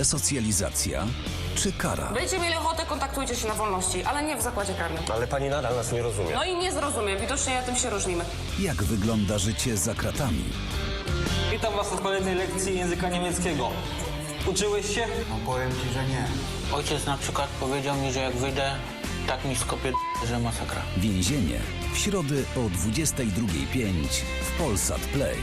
Resocjalizacja czy kara? Będziecie mieli ochotę, kontaktujcie się na wolności, ale nie w zakładzie karnym. Ale pani nadal nas nie rozumie. No i nie zrozumiem, widocznie na tym się różnimy. Jak wygląda życie za kratami? Witam Was na kolejnej lekcji języka niemieckiego. Uczyłeś się? No powiem ci, że nie. Ojciec na przykład powiedział mi, że jak wyjdę, tak mi skopie d- że masakra. Więzienie w środę o 22.05 w Polsat Play.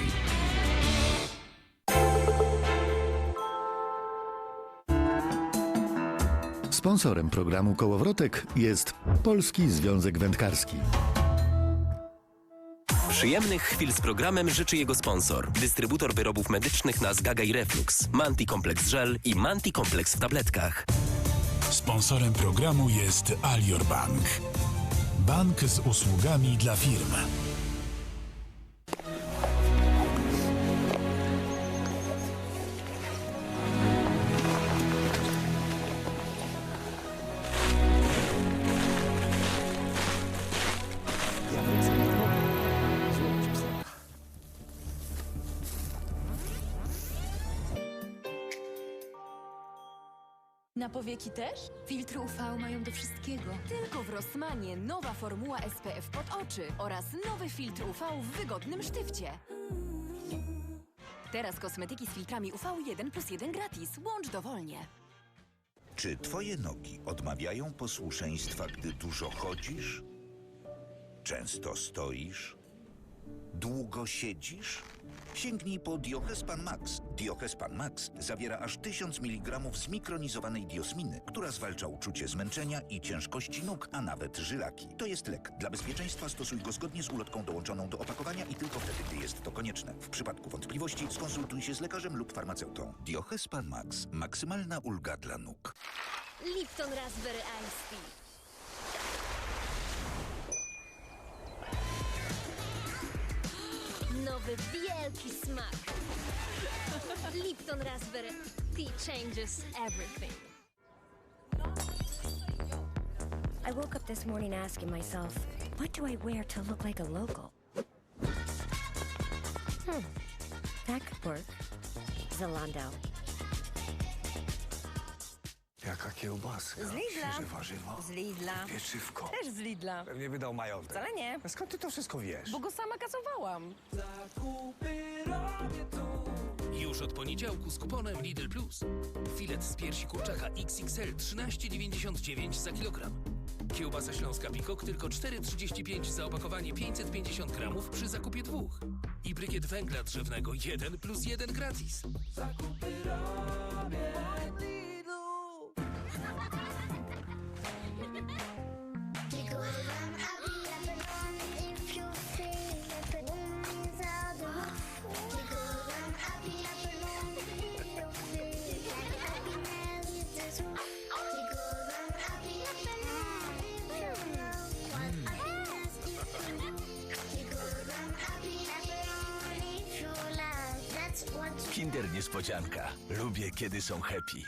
Sponsorem programu Kołowrotek jest Polski Związek Wędkarski. Przyjemnych chwil z programem życzy jego sponsor. Dystrybutor wyrobów medycznych na zgaga i reflux. Manti Complex Gel i Manti Complex w tabletkach. Sponsorem programu jest Alior Bank. Bank z usługami dla firm. Na powieki też? Filtry UV mają do wszystkiego. Tylko w Rossmanie nowa formuła SPF pod oczy oraz nowy filtr UV w wygodnym sztywcie. Teraz kosmetyki z filtrami UV 1 plus 1 gratis. Łącz dowolnie. Czy twoje nogi odmawiają posłuszeństwa, gdy dużo chodzisz? Często stoisz? Długo siedzisz? Sięgnij po Diochespan Max. Diochespan Max zawiera aż 1000 mg zmikronizowanej diosminy, która zwalcza uczucie zmęczenia i ciężkości nóg, a nawet żylaki. To jest lek. Dla bezpieczeństwa stosuj go zgodnie z ulotką dołączoną do opakowania i tylko wtedy, gdy jest to konieczne. W przypadku wątpliwości skonsultuj się z lekarzem lub farmaceutą. Diochespan Max. Maksymalna ulga dla nóg. Lipton Raspberry Ice Tea. Nowy wielki smak. Lipton Raspberry Tea changes everything. I woke up this morning asking myself, what do I wear to look like a local? Hmm, that could work. Zalando. Jaka kiełbaska, Z Lidla. świeże warzywa, Z Lidla. pieczywko. Też z Lidla. Pewnie wydał majątek. Wcale nie, A skąd ty to wszystko wiesz? bo go sama kasowałam. Już od poniedziałku z kuponem Lidl Plus. Filet z piersi kurczaka XXL 13,99 za kilogram. Kiełbasa śląska Pikok tylko 4,35 za opakowanie 550 gramów przy zakupie dwóch. I brykiet węgla drzewnego 1 plus 1 gratis. Kinder Niespodzianka. Lubię, kiedy są happy.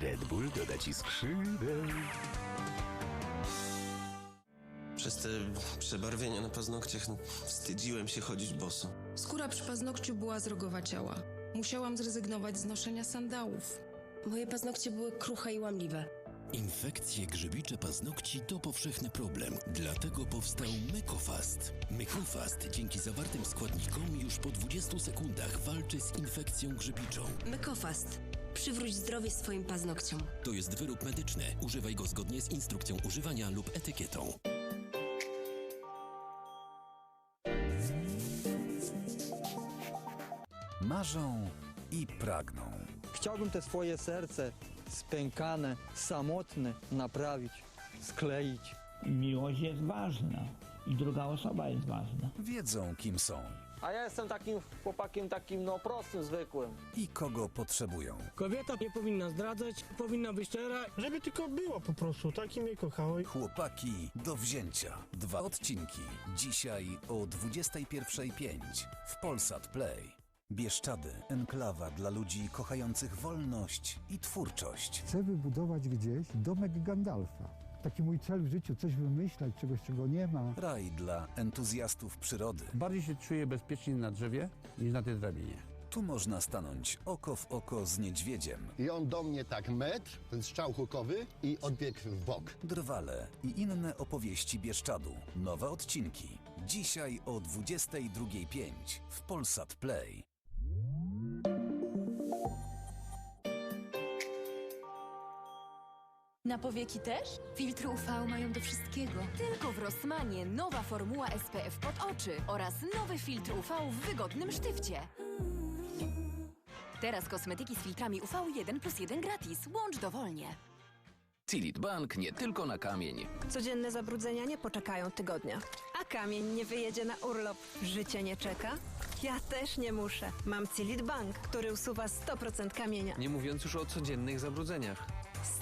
Red Bull doda ci skrzydeł. Przez te przebarwienia na paznokciach no, wstydziłem się chodzić boso. Skóra przy paznokciu była zrogowaciała. Musiałam zrezygnować z noszenia sandałów. Moje paznokcie były kruche i łamliwe. Infekcje grzybicze paznokci to powszechny problem, dlatego powstał Mykofast. Mykofast dzięki zawartym składnikom już po 20 sekundach walczy z infekcją grzybiczą. Mykofast. Przywróć zdrowie swoim paznokciom. To jest wyrób medyczny. Używaj go zgodnie z instrukcją używania lub etykietą. Marzą i pragną. Chciałbym te swoje serce spękane, samotne naprawić, skleić. Miłość jest ważna i druga osoba jest ważna. Wiedzą, kim są A ja jestem takim chłopakiem, takim no prostym, zwykłym. i kogo potrzebują. Kobieta nie powinna zdradzać, powinna być szczera. Żeby tylko było po prostu, taki mnie kochały. Chłopaki do wzięcia. Dwa odcinki. Dzisiaj o 21.05 w Polsat Play. Bieszczady, enklawa dla ludzi kochających wolność i twórczość. Chcę wybudować gdzieś domek Gandalfa. taki mój cel w życiu, coś wymyślać, czegoś, czego nie ma. Raj dla entuzjastów przyrody. Bardziej się czuję bezpiecznie na drzewie niż na tej drabinie. Tu można stanąć oko w oko z niedźwiedziem. I on do mnie tak metr, ten strzał hukowy i odbiegł w bok. Drwale i inne opowieści Bieszczadu. Nowe odcinki. Dzisiaj o 22.05 w Polsat Play. Na powieki też? Filtry UV mają do wszystkiego. Tylko w Rossmanie nowa formuła SPF pod oczy oraz nowy filtr UV w wygodnym sztywcie. Teraz kosmetyki z filtrami UV 1 plus 1 gratis. Łącz dowolnie. Cilit Bank nie tylko na kamień. Codzienne zabrudzenia nie poczekają tygodnia. Kamień nie wyjedzie na urlop. Życie nie czeka? Ja też nie muszę. Mam Cilit Bank, który usuwa 100% kamienia. Nie mówiąc już o codziennych zabrudzeniach.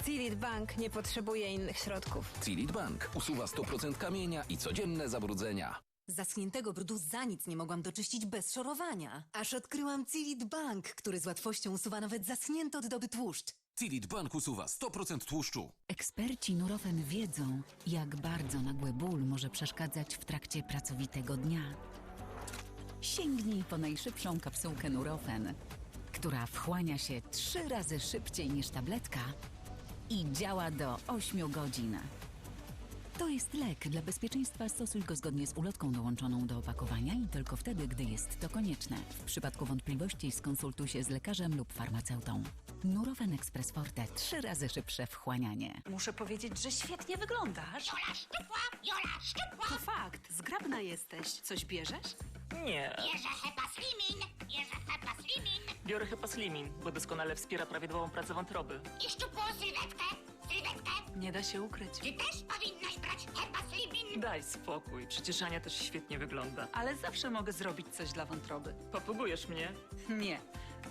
Cilit Bank nie potrzebuje innych środków. Cilit Bank usuwa 100% kamienia i codzienne zabrudzenia. Zaschniętego brudu za nic nie mogłam doczyścić bez szorowania. Aż odkryłam Cilit Bank, który z łatwością usuwa nawet zaschnięty od doby tłuszcz. Cilit Bank usuwa 100% tłuszczu. Eksperci Nurofen wiedzą, jak bardzo nagły ból może przeszkadzać w trakcie pracowitego dnia. Sięgnij po najszybszą kapsułkę Nurofen, która wchłania się trzy razy szybciej niż tabletka i działa do 8 godzin. To jest lek. Dla bezpieczeństwa stosuj go zgodnie z ulotką dołączoną do opakowania i tylko wtedy, gdy jest to konieczne. W przypadku wątpliwości skonsultuj się z lekarzem lub farmaceutą. Nurofen Express Forte. Trzy razy szybsze wchłanianie. Muszę powiedzieć, że świetnie wyglądasz. Jola szczypła, Jola szczypła. To fakt, zgrabna jesteś. Coś bierzesz? Nie. Bierze Hepa Slimin, bierze Hepa Slimin. Biorę chyba Slimin, bo doskonale wspiera prawidłową pracę wątroby. I szczupłą sylwetkę, sylwetkę. Nie da się ukryć. Ty też powinnaś brać Hepa Slimin. Daj spokój, przecież Ania też świetnie wygląda. Ale zawsze mogę zrobić coś dla wątroby. Popróbujesz mnie? Nie,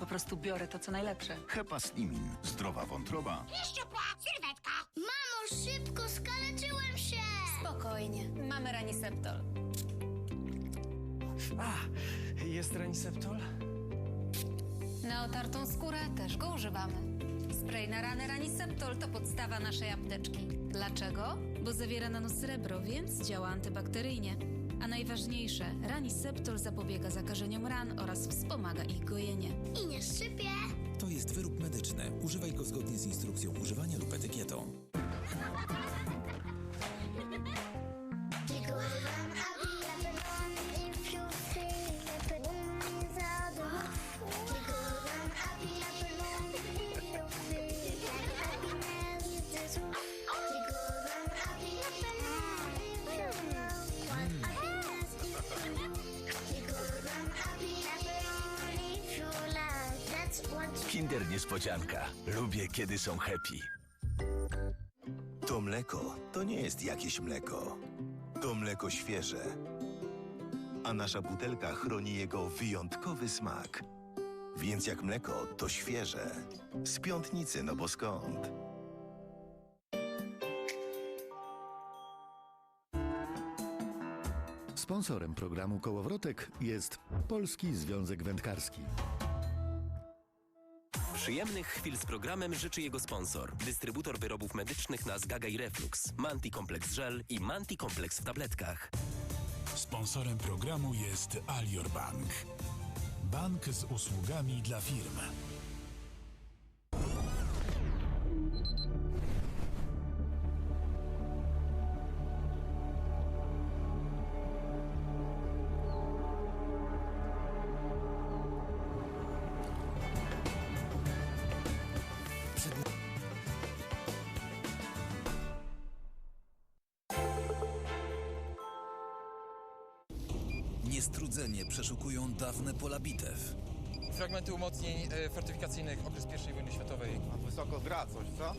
po prostu biorę to, co najlepsze. Hepa Slimin. Zdrowa wątroba. Szczupła sylwetka. Mamo, szybko, skaleczyłem się! Spokojnie, mamy Raniseptol. A, jest Raniseptol? Na otartą skórę też go używamy. Spray na rany Raniseptol to podstawa naszej apteczki. Dlaczego? Bo zawiera nanosrebro, więc działa antybakteryjnie. A najważniejsze, Raniseptol zapobiega zakażeniom ran oraz wspomaga ich gojenie. I nie szczypie. To jest wyrób medyczny. Używaj go zgodnie z instrukcją używania lub etykietą. Kinder Niespodzianka. Lubię, kiedy są happy. To mleko to nie jest jakieś mleko. To mleko świeże. A nasza butelka chroni jego wyjątkowy smak. Więc jak mleko, to świeże. Z piątnicy, no bo skąd? Sponsorem programu Kołowrotek jest Polski Związek Wędkarski. Przyjemnych chwil z programem życzy jego sponsor. Dystrybutor wyrobów medycznych na zgaga i reflux. Manti Complex Gel i Manti Complex w tabletkach. Sponsorem programu jest Alior Bank. Bank z usługami dla firm. Niestrudzenie przeszukują dawne pola bitew. Fragmenty umocnień e, fortyfikacyjnych okres I wojny światowej. A wysoko gra coś, co?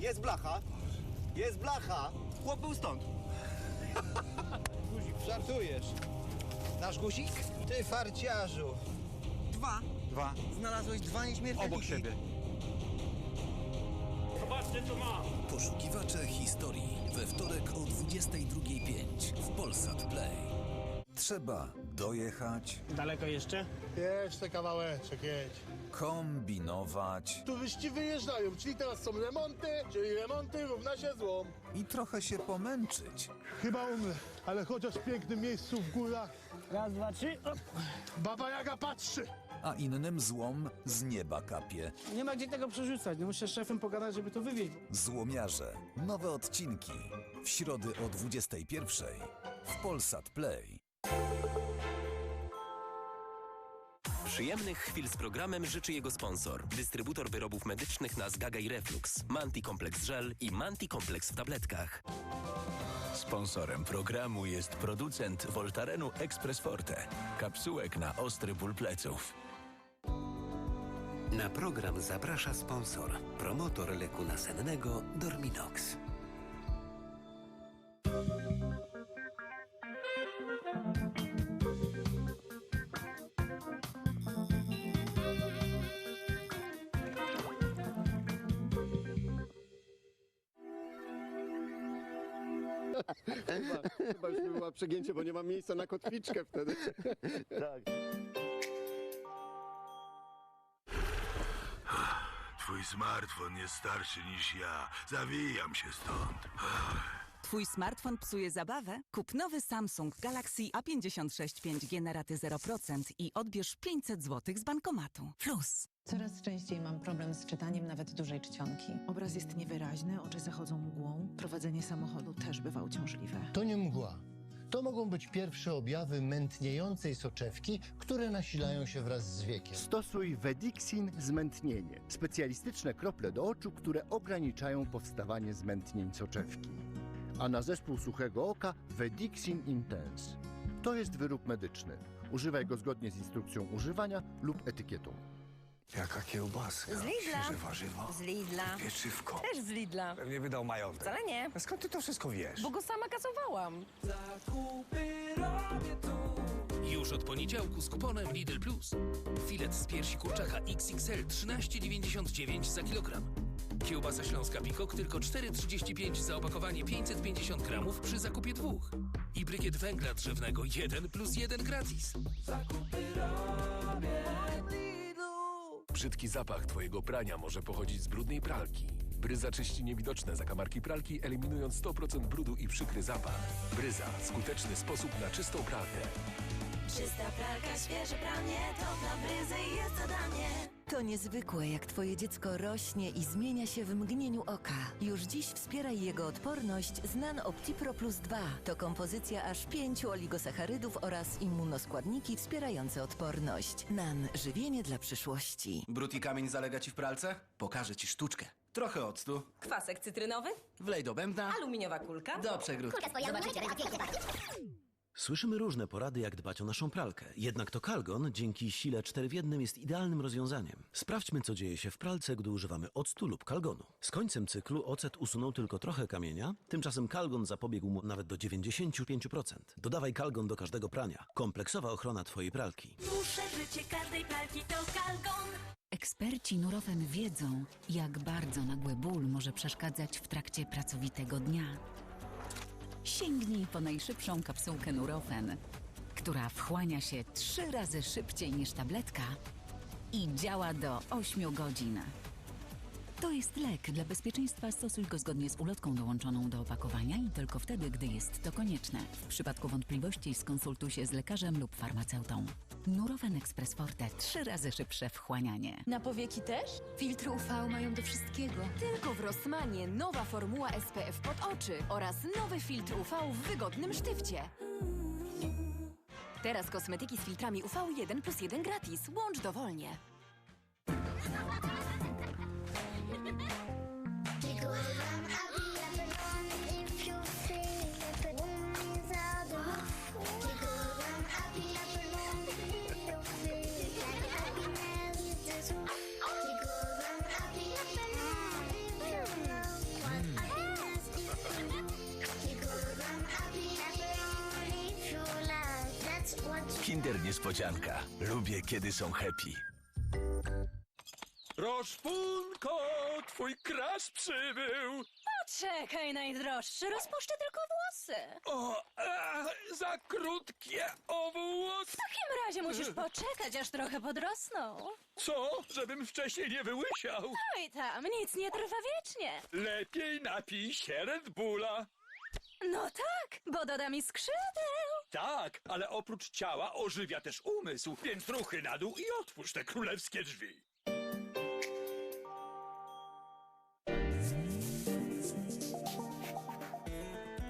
Jest blacha! Jest blacha! Chłop był stąd! guzik, żartujesz! Nasz guzik? Ty farciarzu! Dwa! Dwa. Znalazłeś dwa nieśmiertelniki. Obok siebie. Zobaczcie, co mam. Poszukiwacze historii we wtorek o 22.05 w Polsat Play. Trzeba Dojechać, Daleko jeszcze? Jeszcze kawałeczek, jedź. kombinować Turyści wyjeżdżają, czyli teraz są remonty, czyli remonty równa się złom. i trochę się pomęczyć. Chyba umrę, ale chociaż w pięknym miejscu w górach. Raz, dwa, trzy. O. Baba Jaga patrzy. A innym złom z nieba kapie. Nie ma gdzie tego przerzucać. No muszę z szefem pogadać, żeby to wywieźć. Złomiarze. Nowe odcinki. W środę o 21.00 w Polsat Play. Przyjemnych chwil z programem życzy jego sponsor. Dystrybutor wyrobów medycznych na zgaga i reflux. Manti Complex Gel i Manti Complex w tabletkach. Sponsorem programu jest producent Voltarenu Express Forte. Kapsułek na ostry ból pleców. Na program zaprasza sponsor, promotor leku nasennego Dorminox. Przegięcie, bo nie mam miejsca na kotwiczkę wtedy. tak. Twój smartfon jest starszy niż ja. Zawijam się stąd. Twój smartfon psuje zabawę? Kup nowy Samsung Galaxy A56 5G na raty 0% i odbierz 500 zł z bankomatu. Plus. Coraz częściej mam problem z czytaniem nawet dużej czcionki. Obraz jest niewyraźny, oczy zachodzą mgłą. Prowadzenie samochodu też bywa uciążliwe. To nie mgła. To mogą być pierwsze objawy mętniejącej soczewki, które nasilają się wraz z wiekiem. Stosuj Vedixin zmętnienie. Specjalistyczne krople do oczu, które ograniczają powstawanie zmętnień soczewki. A na zespół suchego oka Vedixin Intense. To jest wyrób medyczny. Używaj go zgodnie z instrukcją używania lub etykietą. Jaka kiełbaska, Z Lidla. świeże warzywo, Z Lidla. pieczywko. Też z Lidla. Pewnie wydał majątek. Wcale nie. A skąd ty to wszystko wiesz? Bo go sama kasowałam. Już od poniedziałku z kuponem Lidl Plus. Filet z piersi kurczaka XXL 13,99 za kilogram. Kiełbasa śląska Pikok tylko 4,35 za opakowanie 550 gramów przy zakupie dwóch. I brykiet węgla drzewnego 1 plus 1 gratis. Brzydki zapach twojego prania może pochodzić z brudnej pralki. Bryza czyści niewidoczne zakamarki pralki, eliminując 100% brudu i przykry zapach. Bryza. Skuteczny sposób na czystą pralkę. Czysta pralka, świeże pranie, to dla bryzy jest zadanie. To niezwykłe, jak twoje dziecko rośnie i zmienia się w mgnieniu oka. Już dziś wspieraj jego odporność z Nan OptiPro Plus 2. To kompozycja aż pięciu oligosacharydów oraz immunoskładniki wspierające odporność. Nan. Żywienie dla przyszłości. Brud i kamień zalega ci w pralce? Pokażę ci sztuczkę. Trochę octu, Kwasek cytrynowy, wlej do bębna, aluminiowa kulka. do przegródki. Zobaczycie, pięknie pachnieć. Słyszymy różne porady, jak dbać o naszą pralkę. Jednak to Kalgon dzięki sile 4 w 1 jest idealnym rozwiązaniem. Sprawdźmy, co dzieje się w pralce, gdy używamy octu lub kalgonu. Z końcem cyklu ocet usunął tylko trochę kamienia, tymczasem kalgon zapobiegł mu nawet do 95%. Dodawaj kalgon do każdego prania. Kompleksowa ochrona twojej pralki. Muszę życie każdej pralki to kalgon. Eksperci Nurofen wiedzą, jak bardzo nagły ból może przeszkadzać w trakcie pracowitego dnia. Sięgnij po najszybszą kapsułkę Nurofen, która wchłania się trzy razy szybciej niż tabletka i działa do 8 godzin. To jest lek. Dla bezpieczeństwa stosuj go zgodnie z ulotką dołączoną do opakowania i tylko wtedy, gdy jest to konieczne. W przypadku wątpliwości skonsultuj się z lekarzem lub farmaceutą. Nurofen Express Forte. Trzy razy szybsze wchłanianie. Na powieki też? Filtry UV mają do wszystkiego. Tylko w Rossmanie nowa formuła SPF pod oczy oraz nowy filtr UV w wygodnym sztywcie. Teraz kosmetyki z filtrami UV 1 plus 1 gratis. Łącz dowolnie. Kinder Niespodzianka. Lubię, kiedy są happy. Roszpunko, twój krasz przybył! Poczekaj, najdroższy, rozpuszczę tylko włosy. O, a, za krótkie o włos. W takim razie musisz poczekać, aż trochę podrosną. Co? Żebym wcześniej nie wyłysiał. No i tam, nic nie trwa wiecznie. Lepiej napij się Red Bulla. No tak, bo doda mi skrzydeł. Tak, ale oprócz ciała ożywia też umysł, więc ruchy na dół i otwórz te królewskie drzwi.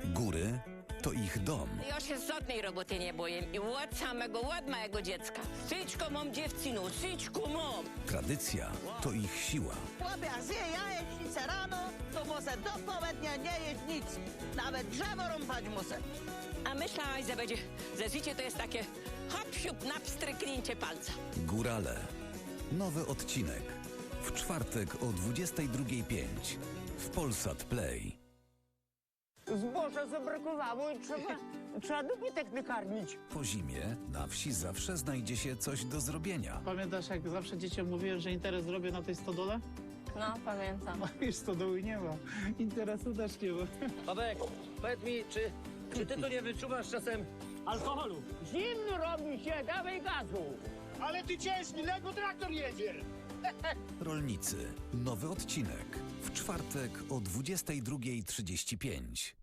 Góry to ich dom. Ja się żadnej roboty nie boję i od samego od mojego dziecka. Syczko mam dziewczynu, syczku mam. Tradycja to ich siła. Chłopie, zje jajecznicę rano, to muszę do południa nie jeść nic. Nawet drzewo rąbać muszę. A myślałaś, że będzie, że życie to jest takie hop siup na pstryknięcie palca. Górale. Nowy odcinek. W czwartek o 22.05 w Polsat Play. Zboża zabrakowało i trzeba, trzeba dobytek nakarmić. Po zimie na wsi zawsze znajdzie się coś do zrobienia. Pamiętasz, jak zawsze dzieciom mówiłem, że interes zrobię na tej stodole? No, pamiętam. A już stodoły nie ma. Interesu też nie ma. Babek, powiedz mi, czy, czy ty tu nie wyczuwasz czasem alkoholu? Zimno robi się, dawaj gazu. Ale ty ciężki, Lego traktor jedzie. Rolnicy. Nowy odcinek. W czwartek o 22.35.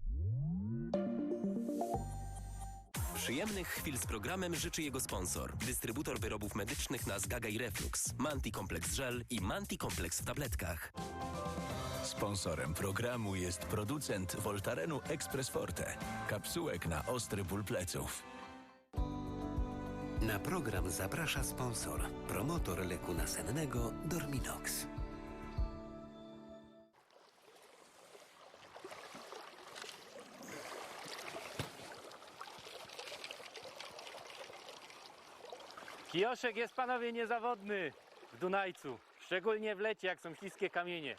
Przyjemnych chwil z programem życzy jego sponsor. Dystrybutor wyrobów medycznych na Gaga i Reflux. Manti Complex Żel i Manti Complex w tabletkach. Sponsorem programu jest producent Voltarenu Express Forte. Kapsułek na ostry ból pleców. Na program zaprasza sponsor, promotor leku nasennego Dorminox. Kioszek jest panowie niezawodny w Dunajcu. Szczególnie w lecie, jak są śliskie kamienie.